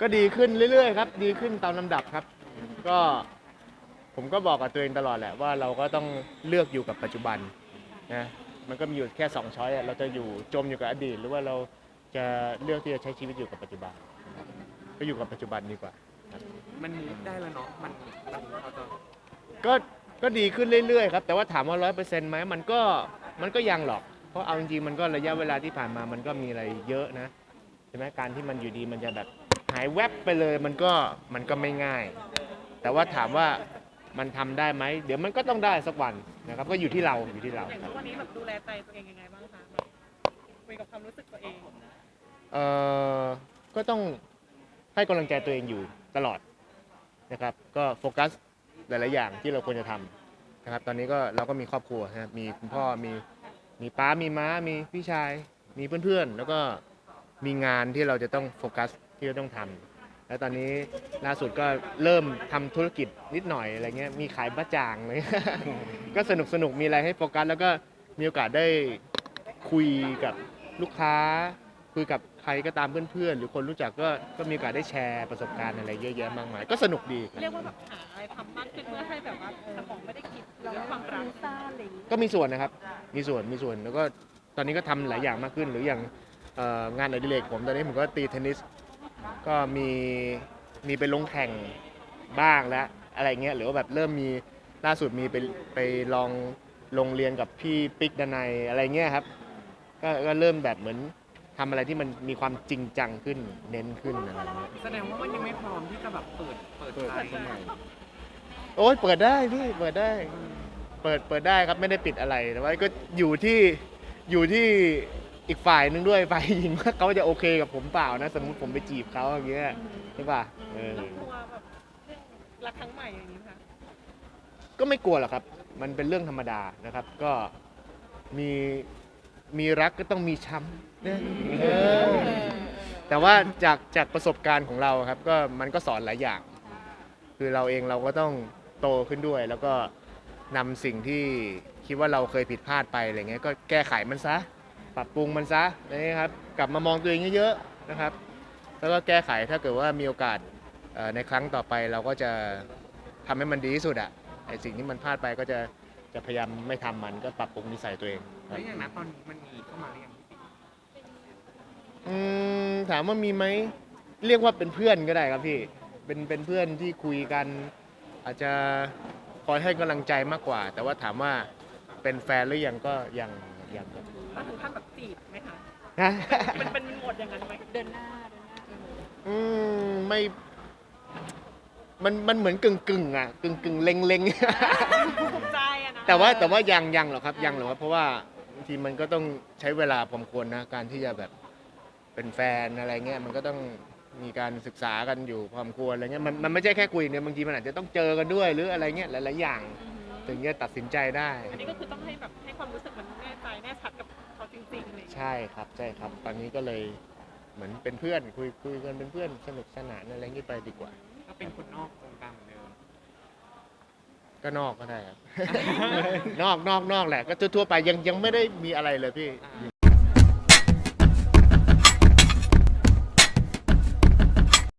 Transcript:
ก็ดีขึ้นเรื่อยๆครับ ดีขึ้นตามลำดับครับ ก็ผมก็บอกกับตัวเองตลอดแหละว่าเราก็ต้องเลือกอยู่กับปัจจุบันนะ มันก็มีอยู่แค่สองช้อยอะเราจะอยู่จมอยู่กับอดีต หรือว่าเราจะเลือกที่จะใช้ชีวิตอยู่กับปัจจุบันนะครับก็อยู่กับปัจจุบันดีกว่า มันมูฟได้แล้วเนาะมันมันเราจะก็ก็ดีขึ้นเรื่อยๆครับแต่ว่าถามว่าร้อยเปอร์เซ็นต์ไหมมันก็มันก็ยังหรอก เพราะเอาจริงๆมันก็ระยะเวลาที่ผ่านมามันก็มีอะไรเยอะนะใช่ไหมการที่มันอยู่ดีมันจะแบบ หายแวบไปเลยมันก็มันก็ไม่ง่าย แต่ว่าถามว่ามันทำได้ไหม เดี๋ยวมันก็ต้องได้สักวันนะครับ ก็อยู่ที่เราอยู่ที่เราอย่างครับทุกวันนี้แบบดูแลใจตัวเองยังไงบ้างคะแบบคุยกับความรู้สึกตัวเองเอ่อก็ต้องให้กำลังใจตัวเองอยู่ตลอดนะครับ ก็โฟกัสหลาย ๆ อย่างที่เราควรจะทำนะครับ ตอนนี้ก็เราก็มีครอบครัวนะครับมีคุณพ่อมีมีป้ามีม้ามีพี่ชาย มีเพื่อน ๆ แล้วก็มีงานที่เราจะต้องโฟกัส ที่เราต้องทำแล้วตอนนี้ล่าสุดก็เริ่มทำธุรกิจนิดหน่อยอะไรเงี้ยมีขายบะจ่างเลย ก็สนุกสนุกมีอะไรให้โฟกัส แล้วก็มีโอกาสได้คุยกับลูกค้า คุยกับใครก็ตามเพื่อนๆ หรือคนรู้จักก็ก็มีโอกาสได้แชร์ประสบการณ์อะไรเยอะแยะมากมาย ก็สนุกดีครับเรียกว่าแบบหาอะไรทำมากขึ้นเพื่อให้แบบว่าสมองไม่ได้คิดเรื่องความรักซ่าอะไรอย่างงี้ก็มีส่วนนะครับ มีส่วนมีส่วนแล้วก็ตอนนี้ก็ทำหลายอย่างมากขึ้น หรืออย่างเอ่องานอดิเรกผมตอนนี้ผมก็ตีเทนนิส ก็มีมีไปลงแข่งบ้างแล้วอะไรเงี้ยหรือว่าแบบเริ่มมีล่าสุดมีไปไปลองลงเรียนกับพี่ปิ๊กดนัยอะไรเงี้ยครับก็ก็เริ่มแบบเหมือนทำอะไรที่มันมีความจริงจังขึ้นเน้นขึ้นอะไรเงี้ยแสดงว่ามันยังไม่พร้อมที่จะแบบเปิดเปิดเปิดใจโอ้ยเปิดได้พี่เปิดได้ เปิดเปิดได้ครับไม่ได้ปิดอะไรแต่ว่าก็อยู่ที่อยู่ที่ อีกฝ่ายนึงด้วยฝ่ายหญิงว่าเขาจะโอเคกับผมเปล่านะ สมมติผมไปจีบเขาอย่างเงี้ยใช่ป่ะเออแล้วกลัวแบบเรื่องรักครั้งใหม่อย่างนี้ค่ะ ก็ไม่กลัวหรอกครับ มันเป็นเรื่องธรรมดานะครับ ก็มีมีรักก็ต้องมีช้ำนะเออแต่ว่าจากจากประสบการณ์ของเราครับ ก็มันก็สอนหลายอย่าง คือเราเองเราก็ต้องโตขึ้นด้วย แล้วก็นำสิ่งที่คิดว่าเราเคยผิดพลาดไปอะไรเงี้ยก็แก้ไขมันซะ ปรับปรุงมันซะนะครับ กลับมามองตัวเองเยอะๆนะครับ แล้วก็แก้ไขถ้าเกิดว่ามีโอกาสเอ่อในครั้งต่อไปเราก็จะทำให้มันดีที่สุดอะไอสิ่งที่มันพลาดไปก็จะจะพยายามไม่ทำมันก็ปรับปรุงนิสัยตัวเองคแล้รับวอย่างนั้นตอนนี้มันมีเข้ามาหรือยังพี่ปิ๊กอืมถามว่ามีไหมเรียกว่าเป็นเพื่อนก็ได้ครับพี่เป็นเป็นเพื่อนที่คุยกัน อาจจะคอยให้กำลังใจมากกว่า แต่ว่าถามว่าเป็นแฟนหรือยังก็ยังยังครับแล้วถึงขั้นแบบ จีบไหมคะ นะเป็นเป็นหมดอย่างนั้นไหมเดินหน้าเดินหน้าเอออืมไม่มันมันเหมือนกึ่งกึ่งๆอะกึ่งกึ่งเล็งเล็งถูกใจอะนะแต่ว่าแต่ว่ายังยังหรอกครับยังหรอกครับเพราะว่าบางทีมันก็ต้องใช้เวลาพอสมควรนะการที่จะแบบเป็นแฟนอะไรเงี้ยมันก็ต้องมีการศึกษากันอยู่พอสมควรอะไรเงี้ยมันมันไม่ใช่แค่คุยเนี่ยบางทีมันอาจจะต้องเจอกันด้วยหรืออะไรเงี้ยหลายๆอย่าง อือหือถึงจะตัดสินใจได้ อันนี้ก็คือต้องให้แบบให้ความรู้สึกมัน ช่ครับใช่ครับ ตอนนี้ก็เลยเหมือนเป็นเพื่อนคุยคุยกันเป็นเพื่อนสนุกสนานอะไรเงี้ไปดีกว่าถ้าเป็นคนนอกวงการเหมือนเดิม ก็นอกก็ได้ครับ นอกนอกนอกแหละ ก็ทั่วๆไปยังยังไม่ได้มีอะไรเลยพี่